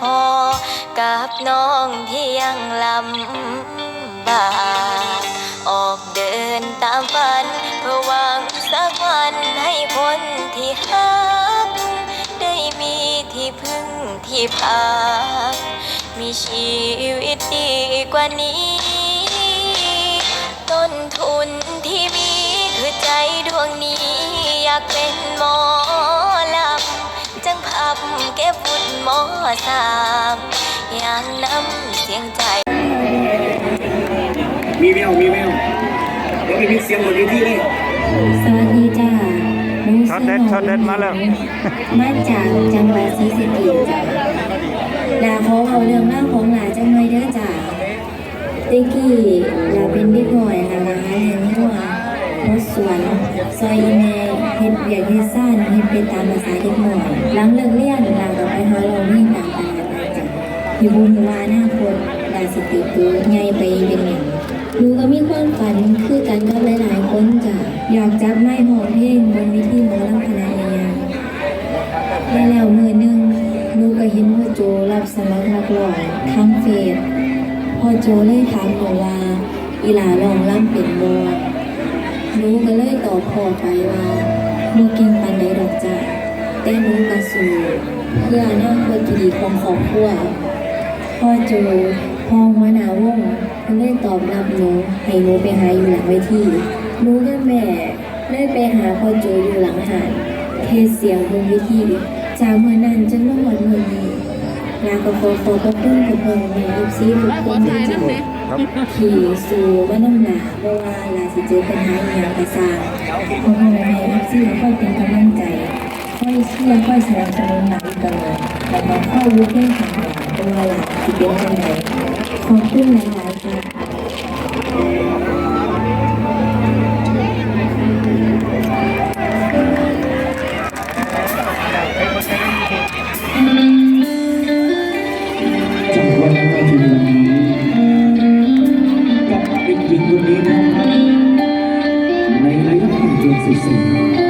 พอกับน้องที่ยังลำบากออกเดินตามฝันเพื่อหวังสักวันให้คนที่ฮักได้มีที่พึ่งที่พักมีชีวิตดีกว่านี้ ต้นทุนที่มีคือใจดวงนี้อยากเป็นหมอ มอสามอย่างน้ำเสียงใจ มีแววมีแววเดี๋ยวไปมีเสียงบนเวทีเลยสวัสดีจ้าหนูช็อตเด็ดช็อตเด็ดมาแล้ว มาจากจังหวัดศรีสะเกษจ้าลาขอเอาเรื่องเล่าวของหลาจังหน่อยเด้อจ้าเด็กกี้ลาเป็นเด็กหน่อยลาลาหาเลี้ยงงัวรถสวนซอยอีแม่ เฮ็ดเบียกเฮ็ดซ่านเฮ็ดไปตามภาษาเด็กหน่อยหลังเลิกเรียนลาก็ไปหาเราเรียนตามตาดนัดจ้ะอยู่บุญว่าอนาคตลาสิติโตใหญ่ไปเป็นหยังหนูก็มีความฝันคือกันกับหลายๆคนจ้ะอยากจับไม้หอมเพลงบนวิธีหมอลำคณะใหญ่ๆและแล้วมือหนึงหนูก็เห็นพ่อโจรับสมัครนักร้องทางเฟซพอโจเลยถามหนูว่าอีหลาลองล่ำเป็นบ่ หนูก็เลยตอบพ่อไปว่าบ่เก่งปานใดดอกจ้ะแต่หนูก็สู้เพื่ออนาคตที่ดีของครอบครัวพ่อโจพ่อหัวหน้าวงเพิ่นเลยตอบรับหนูให้หนูไปหาอยู่หลังเวทีหนูกับแม่เลยไปหาพ่อโจอยู่หลังหานเทเสียงบนเวทีจากเมื่อนั้นจนมาหมดมือนี้ลาก็ขอขอบพระคุณกับพ่อแม่เอฟซีทุกคนที่จ้า ครับขี่สู่ว่าน้ำหนาเพราะว่าลาสิเจอปัญหาอหย่างกระซางพ่อแม่เอฟซีค่อยเป็นกำลังใจค่อยเชื่อค่อยสนับสนุนหลังตลอดแต่พอเข้ารู้แค่ทางหลังตัวหลังที่เป็นจังไหนขอบคุณหลายๆค่ะ ทาง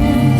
Yeah.